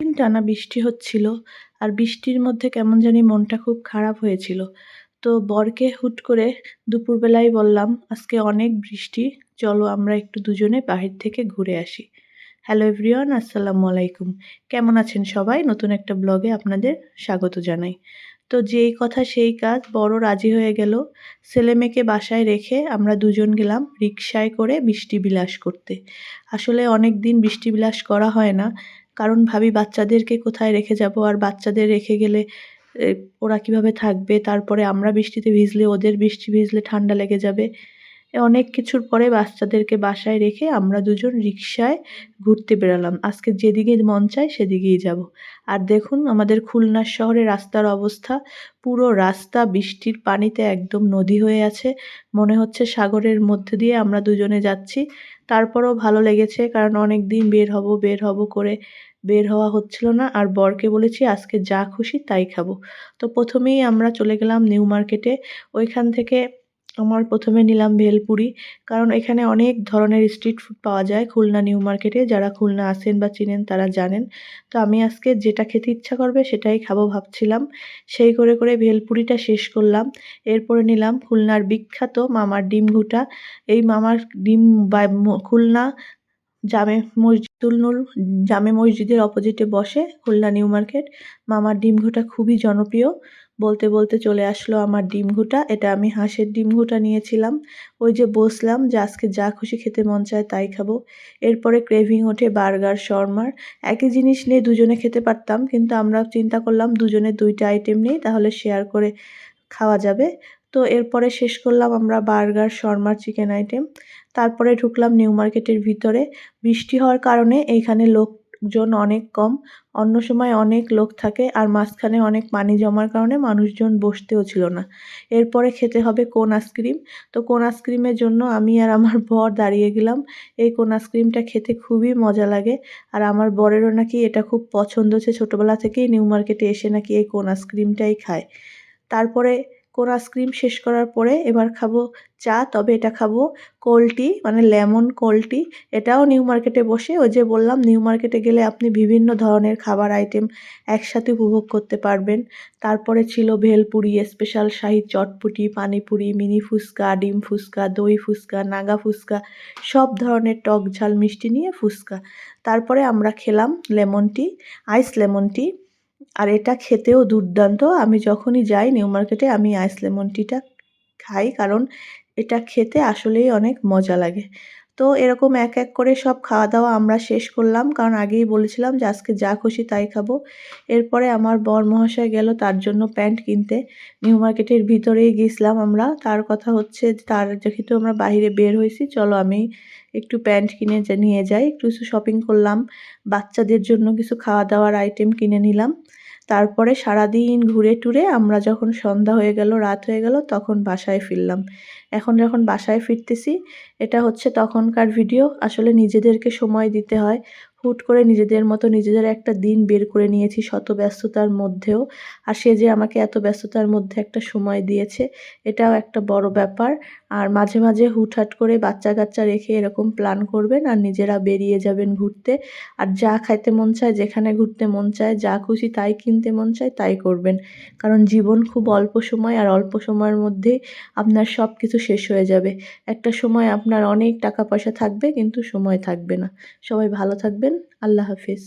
দিন টানা বৃষ্টি হচ্ছিল আর বৃষ্টির মধ্যে কেমন জানি মনটা খুব খারাপ হয়েছিল। তো বরকে হুট করে দুপুরবেলায় বললাম, আজকে অনেক বৃষ্টি, চলো আমরা একটু দুজনে বাহির থেকে ঘুরে আসি। হ্যালো এভরিওয়ান আসসালামু আলাইকুম। কেমন আছেন সবাই? নতুন একটা ব্লগে আপনাদের স্বাগত জানাই। তো যেই কথা সেই কাজ, বড় রাজি হয়ে গেল। ছেলে মেয়েকে বাসায় রেখে আমরা দুজন গেলাম রিক্সায় করে বৃষ্টি বিলাস করতে। আসলে অনেক দিন বৃষ্টি বিলাস করা হয় না। কারণ ভাবি বাচ্চাদেরকে কোথায় রেখে যাব? আর বাচ্চাদের রেখে গেলে ওরা কীভাবে থাকবে? তারপরে আমরা বৃষ্টিতে ভিজলে ওদের বৃষ্টি ভিজলে ঠান্ডা লেগে যাবে। অনেক কিছুর পরে বাচ্চাদেরকে বাসায় রেখে আমরা দুজন রিক্সায় ঘুরতে বেরালাম। আজকে যেদিকে মন চায় সেদিকেই যাব। আর দেখুন, আমাদের খুলনা শহরে রাস্তার অবস্থা। পুরো রাস্তা বৃষ্টির পানিতে একদম নদী হয়ে আছে। মনে হচ্ছে সাগরের মধ্যে দিয়ে আমরা দুজনে যাচ্ছি। তারপরেও ভালো লেগেছে, কারণ অনেক দিন বের হব বের হব করে বের হওয়া হচ্ছিল না। আর বরকে বলেছি, আজকে যা খুশি তাই খাব। তো প্রথমেই আমরা চলে গেলাম নিউ মার্কেটে। ওইখান থেকে আমার প্রথমে নিলাম ভেলপুরি, কারণ এখানে অনেক ধরনের স্ট্রিট ফুড পাওয়া যায় খুলনা নিউ মার্কেটে। যারা খুলনা আসেন বা চিনেন তারা জানেন। তো আমি আজকে যেটা খেতে ইচ্ছা করবে সেটাই খাব ভাবছিলাম। সেই করে করে ভেলপুরিটা শেষ করলাম। এরপরে নিলাম খুলনার বিখ্যাত মামার ডিম ঘুটা। এই মামার ডিম বা খুলনা জামে মসজিদুল নুল জামে মসজিদের অপোজিটে বসে খুলনা নিউ মার্কেট। মামার ডিম ঘুটা খুবই জনপ্রিয়। বলতে বলতে চলে আসলো আমার ডিম ঘুটা। এটা আমি হাঁসের ডিম ঘুটা নিয়েছিলাম। ওই যে বসলাম যে আজকে যা খুশি খেতে মন চায় তাই খাব। এরপরে ক্রেভিং ওঠে বার্গার শর্মার একই জিনিস নিয়ে দুজনে খেতে পারতাম, কিন্তু আমরা চিন্তা করলাম দুজনে দুইটা আইটেম নেই, তাহলে শেয়ার করে খাওয়া যাবে। তো এরপরে শেষ করলাম আমরা বার্গার শর্মার চিকেন আইটেম তারপরে ঢুকলাম নিউ মার্কেটের ভিতরে। বৃষ্টি হওয়ার কারণে এইখানে লোকজন অনেক কম। অন্য সময় অনেক লোক থাকে আর মাঝখানে অনেক পানি জমার কারণে মানুষজন বসতেও ছিল না। এরপরে খেতে হবে কোন আইসক্রিম। তো কোন আইসক্রিমের জন্য আমি আর আমার বর দাঁড়িয়ে গেলাম। এই কোন আইসক্রিমটা খেতে খুবই মজা লাগে। আর আমার বরেরও নাকি এটা খুব পছন্দ হচ্ছে। ছোটোবেলা থেকেই নিউ মার্কেটে এসে নাকি এই কোন আইসক্রিমটাই খায়। তারপরে কোন আইসক্রিম শেষ করার পরে এবার খাব চা, তবে এটা খাব কোল্টি মানে লেমন কোল্টি এটাও নিউ মার্কেটে বসে। ওই যে বললাম নিউ মার্কেটে গেলে আপনি বিভিন্ন ধরনের খাবার আইটেম একসাথে উপভোগ করতে পারবেন। তারপরে ছিল ভেলপুরি স্পেশাল শাহি চটপুটি, পানিপুরি, মিনি ফুচকা, ডিম ফুচকা, দই ফুচকা, নাগা ফুচকা, সব ধরনের টক ঝাল মিষ্টি নিয়ে ফুচকা। তারপরে আমরা খেলাম লেমন টি আইস লেমন টি আর এটা খেতেও দুর্দান্ত। আমি যখনই যাই নিউ মার্কেটে আমি আইস লেমন টিটা খাই কারণ এটা খেতে আসলেই অনেক মজা লাগে। তো এরকম এক এক করে সব খাওয়া দাওয়া আমরা শেষ করলাম কারণ আগেই বলেছিলাম যে আজকে যা খুশি তাই খাব। এরপরে আমার বর মহাশয় গেল তার জন্য প্যান্ট কিনতে। নিউ মার্কেটের ভিতরেই গেছিলাম আমরা। তার কথা হচ্ছে তার যেহেতু আমরা বাইরে বের হয়েছি, চলো আমি একটু প্যান্ট কিনে নিয়ে যাই। একটু শপিং করলাম। বাচ্চাদের জন্য কিছু খাওয়া দাওয়ার আইটেম কিনে নিলাম। তারপরে সারাদিন ঘুরে টুরে আমরা যখন সন্ধ্যা হয়ে গেল, রাত হয়ে গেল, তখন বাসায় ফিরলাম। এখন যখন বাসায় ফিরতেছি, এটা হচ্ছে তখনকার ভিডিও আসলে নিজেদেরকে সময় দিতে হয়। হুট করে নিজেদের মতো নিজেদের একটা দিন বের করে নিয়েছি শত ব্যস্ততার মধ্যেও। আর সে যে আমাকে এত ব্যস্ততার মধ্যে একটা সময় দিয়েছে, এটাও একটা বড় ব্যাপার। আর মাঝে মাঝে হুটহাট করে বাচ্চা কাচ্চা রেখে এরকম প্ল্যান করবেন আর নিজেরা বেরিয়ে যাবেন ঘুরতে। আর যা খাইতে মন চায়, যেখানে ঘুরতে মন চায়, যা খুশি তাই কিনতে মন চায় তাই করবেন। কারণ জীবন খুব অল্প সময় আর অল্প সময়ের মধ্যেই আপনার সব কিছু শেষ হয়ে যাবে। একটা সময় আপনার অনেক টাকা পয়সা থাকবে কিন্তু সময় থাকবে না। সবাই ভালো থাকবেন। আল্লাহ হাফিজ।